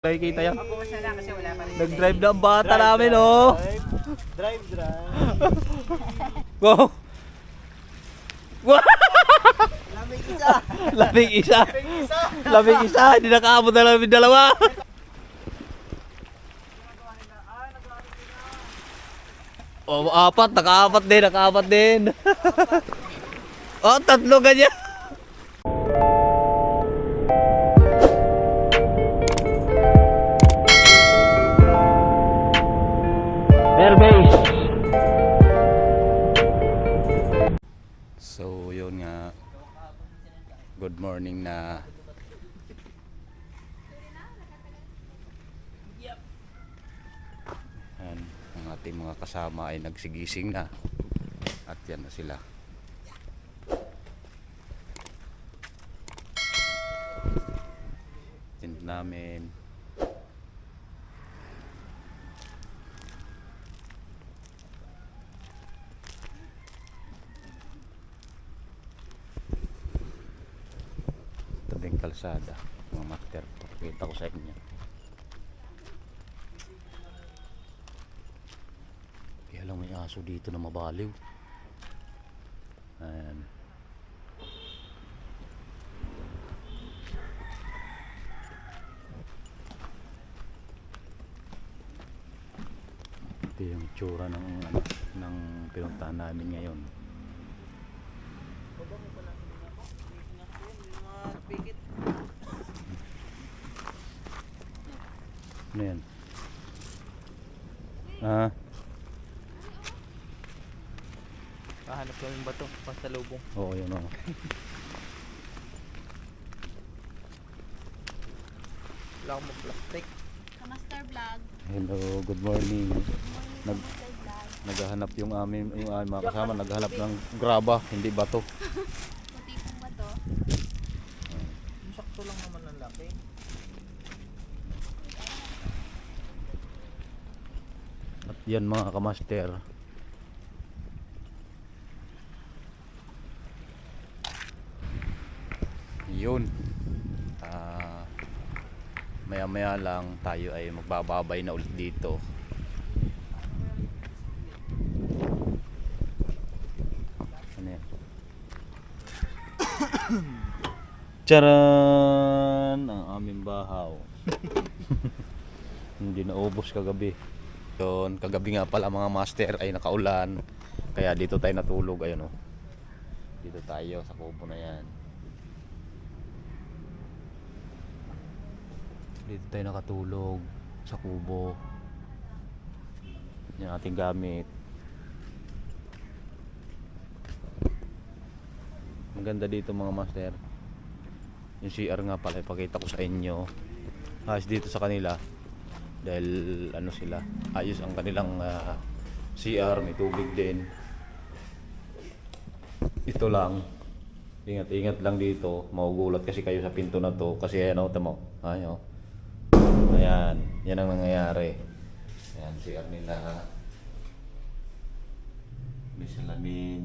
Nakikita yan. Pagbukas na lang kasi wala pa rin. Nag-drive na ang bata namin, oh. Drive, drive. Go! Wow! Lamig isa. Labing isa. Labing isa. Hindi nakaabot na namin dalawa. Oh, apat. Nakaapat din. Nakaapat din. oh, tatlo ganyan. Airbase. So, yun nga. Good morning na. Yan, ang ating mga kasama ay nagsigising na. At yan na sila. Tent namin. Tabing kalsada mga master. Pakita ko sa inyo. Kaya lang may aso dito na mabaliw. Ayan. Ito yung tsura ng ng pinuntahan namin ngayon ano yan ah Pahanap kami ba ito? Pasalubong. Oo, yun o. Wala akong mag-plastic. Master Vlog. Hello, good morning. Nag naghahanap yung amin yung aming mga kasama naghahanap ng graba, hindi bato. Puti po ba to? Sakto lang naman ang laki. At yan mga kamaster. Yun. Ah maya maya lang tayo ay magbababay na ulit dito. Ano yan? Charan! Ang aming bahaw. Hindi naubos kagabi. Yun, kagabi nga pala mga master ay nakaulan. Kaya dito tayo natulog, ayun oh. Dito tayo sa kubo na yan. Dito tayo nakatulog sa kubo. Yung ating gamit. Maganda dito mga master. Yung CR nga pala, ipakita ko sa inyo. Ayos dito sa kanila. Dahil ano sila, ayos ang kanilang ah, CR, may tubig din. Ito lang. Ingat-ingat lang dito. Magugulat kasi kayo sa pinto na to. Kasi ano, tamo. Ayan. Ayan. Yan ang nangyayari. Ayan, CR nila. May salamin.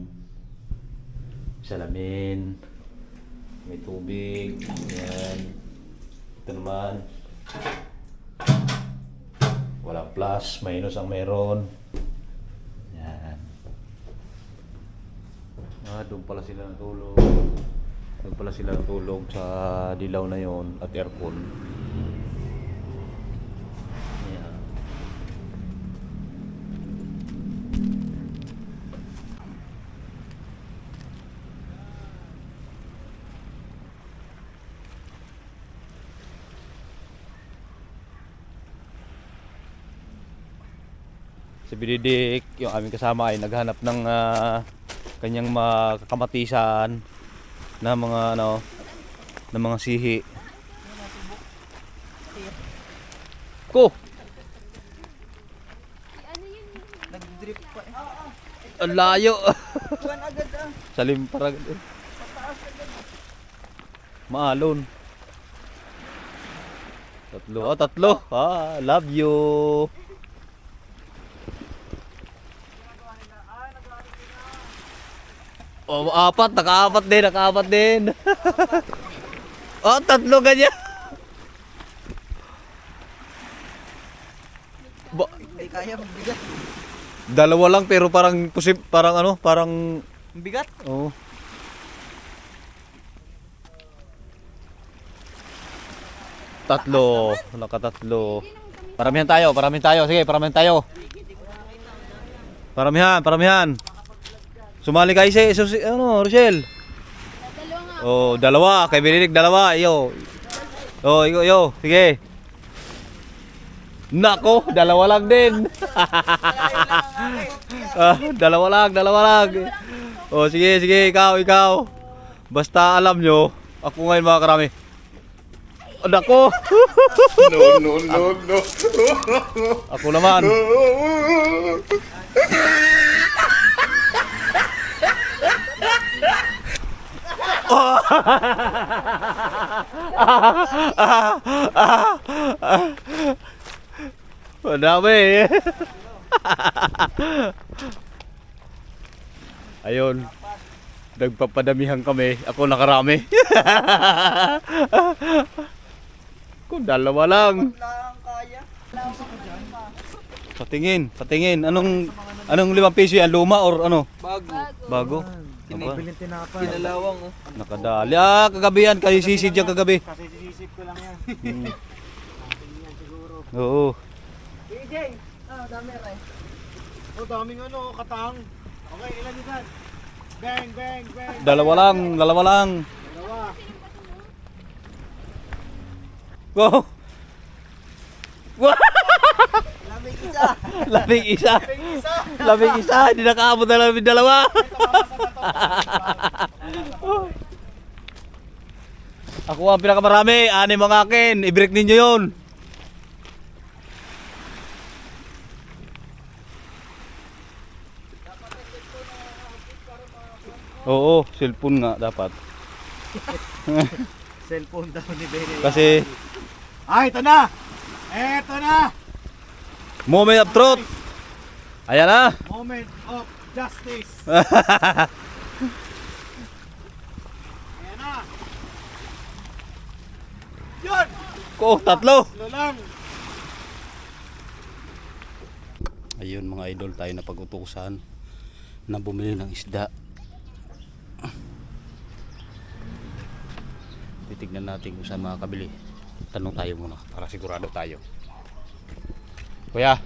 Salamin. May tubig. Ayan. Ito naman. Wala plus. Minus ang meron. Ayan. Ah, doon pala sila natulog. Doon pala sila natulog sa dilaw na yon at aircon. Ayan. Si Binidik, yung aming kasama ay naghanap ng ah, kanyang makakamatisan na mga ano na mga sihi. Ko? Nag-drip pa eh. ang layo. Buwan agad ah. Sa limparag. Maalon. Tatlo. Oh, tatlo. Ah, love you. Oh, apat. Nakaapat din. Nakaapat din. oh, tatlo ganyan. Ba- Hindi kaya, mabigat. dalawa lang pero parang posib parang ano, parang Mabigat. oh. Tatlo, nakatatlo. Paramihan tayo, paramihan tayo. Sige, paramihan tayo. Paramihan, paramihan. Sumali kayo si, si ano, Rochelle. Dalawa nga. Oh, dalawa. Kay Benedict, dalawa. Iyo. Oh, iyo, iyo. Sige. Nako, dalawa lang din. ah, dalawa lang, dalawa lang. Oh, sige, sige, ikaw, ikaw. Basta alam nyo, ako ngayon mga karami. Oh, nako. No, no, no, no. ako naman. Madami. Ayun. Nagpapadamihan kami. Ako nakarami. Kung dalawa lang. Patingin, patingin. Anong anong limang piso yan? Luma or ano? Bago. Bago? Aba, tinapay. Kinalawang, oh. nakadali. Ah, kagabi yan. Kayo sisid yan kagabi. Kasi sisisip ko lang yan. Hmm. Oo. DJ! Ah, dami rin. Oh, daming ano, katang. Okay, ilan yun dyan? Bang, bang, bang. Dalawa lang, dalawa lang. Dalawa. Wow! Wow! Lamig isa. Labing isa. Labing isa. Hindi nakaabot na labing dalawa. Ako ang pinakamarami. Anim ang akin. I-break ninyo yun. Oo, cellphone nga dapat. Cellphone daw ni Benny. Kasi Ah, ito na! Ito na! moment of truth. Ayan na. Moment of justice. Ayan na. Yun! Ko, tatlo. Ito lang. Ayun mga idol tayo na pag-utusan na bumili ng isda. Titignan natin kung saan makakabili. Tanong tayo muna para sigurado tayo. Kuya,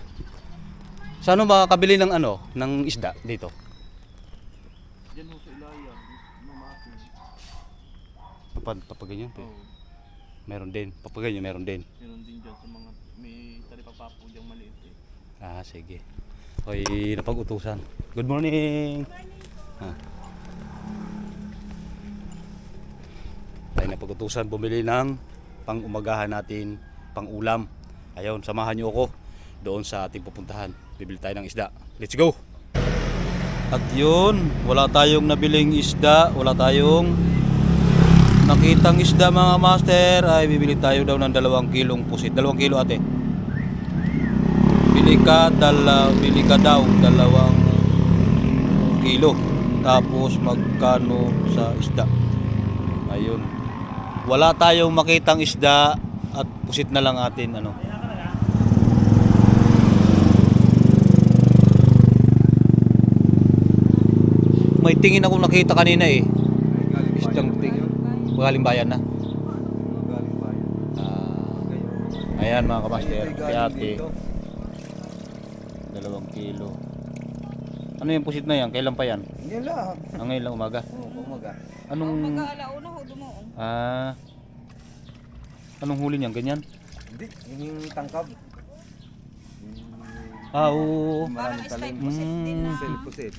saan mo makakabili ng ano, ng isda dito? Diyan mo sa ilaya. Mamaki. Papag, papaganyan po. Meron din. Papaganyan meron din. Meron din dyan sa mga may talipapapo dyan maliit eh. Ah, sige. Okay, napag-utusan. Good morning. Ah. Tayo napag-utusan bumili ng pang-umagahan natin, pang-ulam. Ayun, samahan niyo ako doon sa ating pupuntahan. Bibili tayo ng isda. Let's go! At yun, wala tayong nabiling isda, wala tayong nakitang isda mga master. Ay, bibili tayo daw ng dalawang kilong pusit. Dalawang kilo ate. Bili ka, dala, bili ka daw dalawang kilo. Tapos magkano sa isda. Ayun. Wala tayong makitang isda at pusit na lang atin ano. Tingin akong nakita kanina eh. Isdang tingin. Galing bayan na. Galing bayan. Ah, ayan mga kamaster, kay ate. Dalawang kilo. Ano yung pusit na yan? Kailan pa yan? Yan lang. Ah, ngayon lang umaga. Oo, pumaga. Anong... alauna ho dumuong. Ah... Anong huli niyan? Ganyan? Hindi, yun yung tangkab. Ah, oo. Maraming talim. Mm, Self-pusit.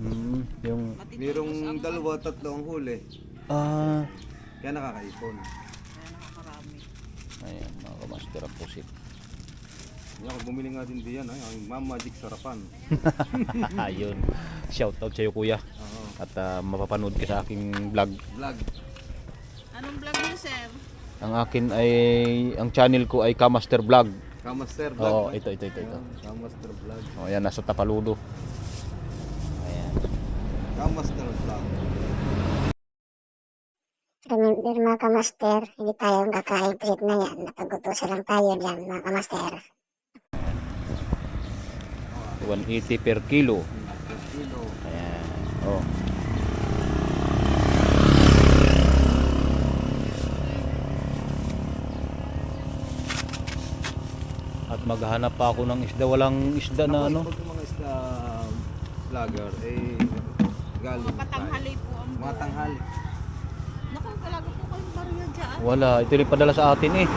Mm, yung... Merong dalawa, tatlo ang huli. Ah... Kaya nakakaipon. Ayan, mga kamaster ang pusit. Yan, kung bumili nga din diyan, ay, ang Mama Magic Sarapan. Ayun. Shoutout sa'yo kuya. Oo. At ah, mapapanood ka sa aking vlog. Vlog. Anong vlog niyo, sir? Ang akin ay... Ang channel ko ay Kamaster Vlog. Kamaster Vlog. Oo, ito, ito, ito, ito. Kamaster Vlog. O, ayan, nasa Tapaludo. Kamaster Vlog. Remember mga kamaster, hindi tayo kakain treat na yan. Napagutusan lang tayo dyan mga kamaster. 180 per kilo. Kilo. Ayan. Oh. At maghanap pa ako ng isda. Walang isda na ano. Yung mga isda vlogger, eh, galing. Mga patanghali po ang Mga tanghali. Naku, talaga po kayong barya dyan. Wala. Ito yung padala sa atin eh.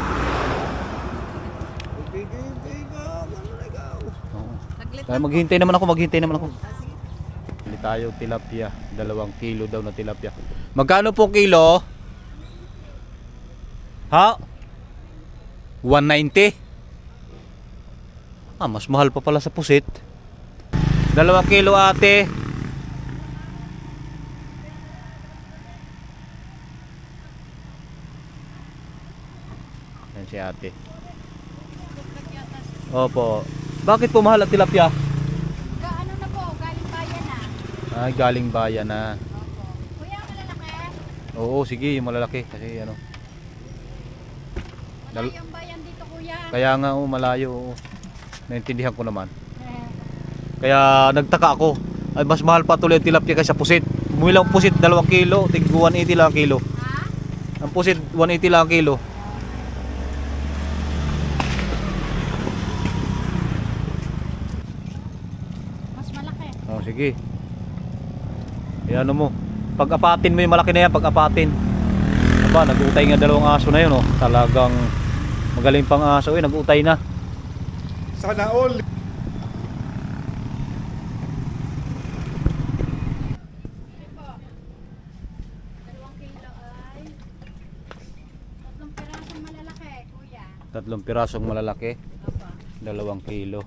Bigay, bigay, na ikaw? Oo. Saglit Kaya maghintay naman ako, maghintay naman ako. Bili tayo tilapia. Dalawang kilo daw na tilapia. Magkano po kilo? Ha? 190? Ah, mas mahal pa pala sa pusit. Dalawang kilo ate. Ate. Opo. Bakit po mahal ang tilapia? Ga, ano na po, galing bayan na. Ay, galing bayan na. Opo. Kuya, malalaki. Oo, sige, yung malalaki kasi ano. Malayo ang bayan dito, kuya. Kaya nga oh, malayo. oo. Naintindihan ko naman. Kaya nagtaka ako. Ay, mas mahal pa tuloy ang tilapia kaysa pusit. Bumili ako pusit 2 kilo, tig 180 lang ang kilo. Ha? Ang pusit 180 lang ang kilo. Mas malaki. Oh, sige. Eh, ano mo? Pag-apatin mo yung malaki na yan, pag-apatin. Aba, nag-utay nga dalawang aso na yun, oh. Talagang magaling pang aso, eh, nag-utay na. Sana all. Tatlong pirasong malalaki, dalawang kilo.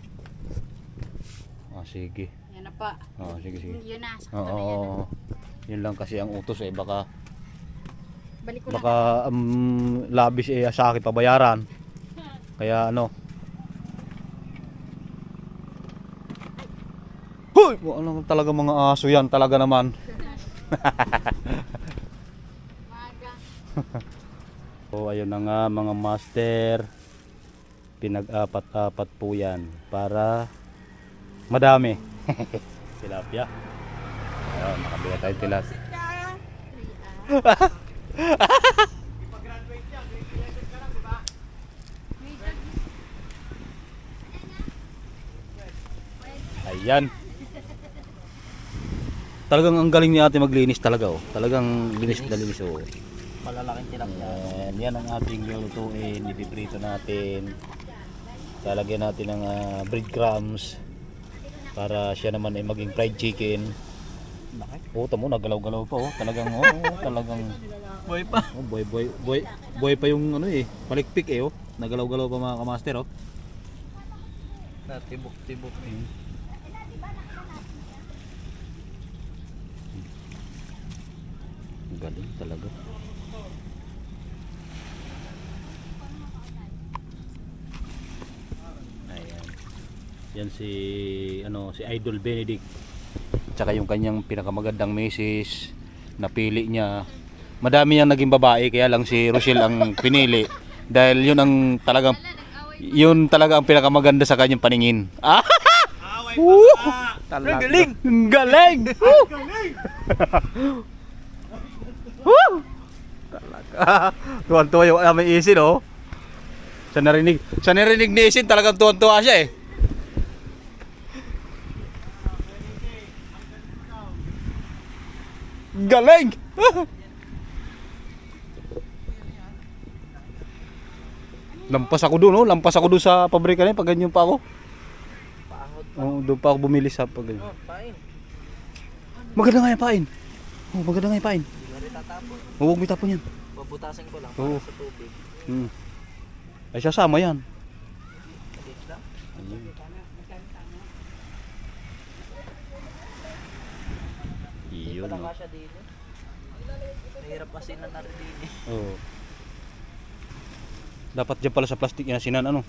Ah, sige. Na po. Ah, sige, sige. Yun na, sakto Oo, na yan. oo. yun lang kasi ang utos eh, baka Balik ko baka um, labis eh sa akin pabayaran. Kaya ano. Hoy! Ano talaga mga aso yan talaga naman. Maga. So ayun na nga mga master. Pinag-apat-apat po yan para madami. tilapia. Ayun, nakabila tayo tilapia. Ayan. Talagang ang galing ni ate maglinis talaga oh. Talagang linis na linis oh. Malalaking tilapia. Ayan, yan ang ating lulutuin. Ipiprito natin. Lalagyan natin ng ah, breadcrumbs para siya naman ay maging fried chicken. Oh, tamo nagalaw-galaw pa oh. Talagang oh, talagang Boy pa. oh, boy boy boy boy pa yung ano eh, palikpik eh oh. Nagalaw-galaw pa mga kamaster oh. Na, tibok, tibok. Ang Galing talaga. Ayan. Yan si ano si Idol Benedict. Tsaka yung kanyang pinakamagandang misis napili niya. Madami niyang naging babae kaya lang si Rochelle ang pinili dahil yun ang talagang yun talaga ang pinakamaganda sa kanyang paningin. Ah! Woo! Talaga. Galing! Galing! Woo! Woo! Talaga. Tuwan-tuwa yung aming isin, oh. Sa narinig, sa narinig ni isin, talagang tuwan-tuwa siya, eh. Galing! Lampas ako doon, oh. Lampas ako doon sa pabrika na yun, pag ganyan pa ako. Paahot. Oh, doon pa ako bumili sa pag ganyan. Oh, pain. Maganda nga yung pain. Oh, maganda nga yung pain. Hindi na rin tatapon. Huwag may tapon yan. Babutasin ko lang para sa tubig. Hmm. Ay, sasama yan. Maliit lang. Iyon. Wala ka siya dito. Mahirap kasi na narin. Oh. Dapat dyan pala sa plastic yan sinan ano.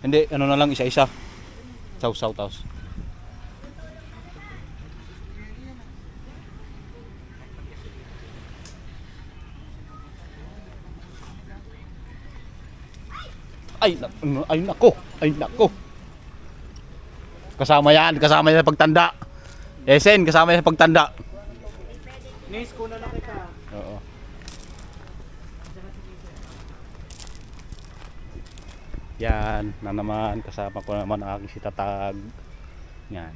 Hindi, ano na lang isa-isa. Saw, saw, taos. Ay, ay nako, ay nako. Kasama yan, kasama yan pagtanda. Esen, kasama yan sa pagtanda. Nis, kuna na kita. Oo. Yan, na naman, kasama ko naman ang aking si Tatag. Yan.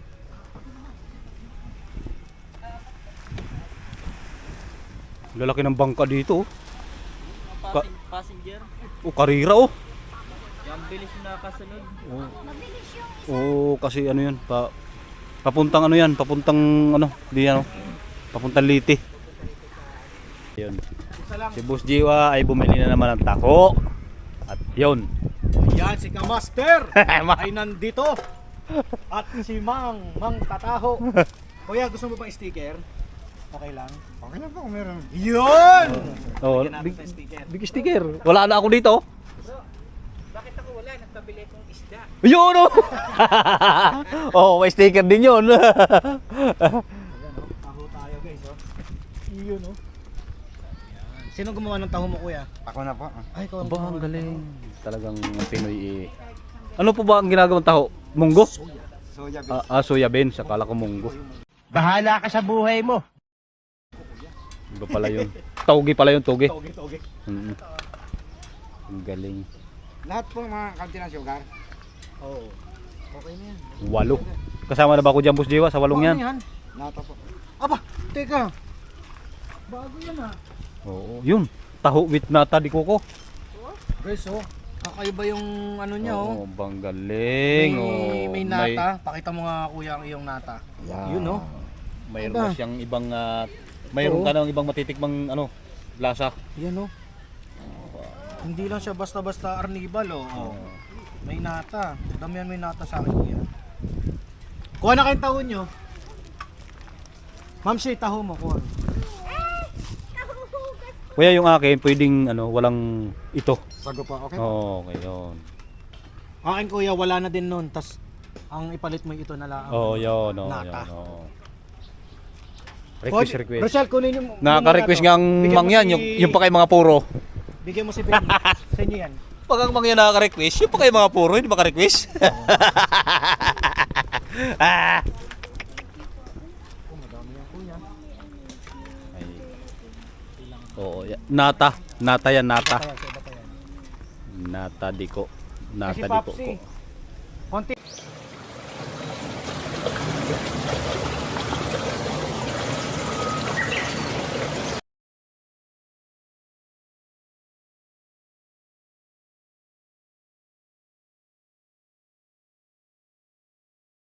Lalaki ng bangka dito. oh. Ka- passenger. oh, karira oh. Yung bilis na kasunod. Oo. Oo, kasi ano yun, pa papuntang ano yan, papuntang ano, di ano, papuntang Liti. Yun. Si Boss Jiwa ay bumili na naman ng tako. At yun. Yan, si Kamaster ay nandito. At si Mang, Mang Tataho. Kuya, gusto mo ba sticker? Okay lang. Okay lang po kung meron. Yun! Oh, big, big sticker. Wala na ako dito. Bakit ako wala? Nagpabili kong isda. Yun oh. oh, may sticker din yun. Ayan, oh. Taho tayo, guys, oh. Yun, oh. Sino gumawa ng taho mo, kuya? Ako na po. Ay, ikaw ang Aba, gumawa. ang galing. Talagang Pinoy eh. Ano po ba ang ginagawang taho? Munggo? Soya bean. Ah, ah soya bean. Sakala ko munggo. Bahala ka sa buhay mo. Iba pala yun. Taugi pala yun, tugi. Toge, toge. Mm. Ang galing. Lahat po ng mga kanti ng sugar. Oo. Okay na yan. Walo. Kasama na ba ako dyan, Boss Jiwa, sa walong Ano yan? yan? Lahat po. Aba, teka. Bago yan ah. Oo, yun. Taho with nata di koko. Guys, oh. Kakaiba yung ano niya, oh. Oo, bang galing. May, Oo, may nata. Pakita mo nga kuya ang iyong nata. Yan. Yun, oh. mayroon Aba. na siyang ibang, ah, mayroon Oo. ka ng ibang matitikmang, ano, lasa. Yan, oh. Hindi lang siya basta-basta arnibal, oh. oh. May nata. Damihan may nata sa akin, kuya. Kuha na kayong taho nyo. Ma'am, siya taho mo. Kuha. Kuya, yung akin, pwedeng, ano, walang ito. Sago po. Okay. Oo, okay, yun. Akin, kuya, wala na din nun. Tas, ang ipalit mo ito na lang. Oo, yun, oo, Nata. yun, oo. Request, request. Rochelle, kunin yung... Nakaka-request nga ang mangyan, si- yung, yung pa kay mga puro. Bigyan mo si Ben. sa inyo yan. Pag ang mangyan nakaka-request, yung pa kay mga puro, hindi maka-request. ah. Oh, madami yan, kuya. Ay. Oo, ya- nata. Nata yan, nata. Kaya, sa iba pa yan. Nata di ko. Nata Kasi di ko. Papsi. Konti.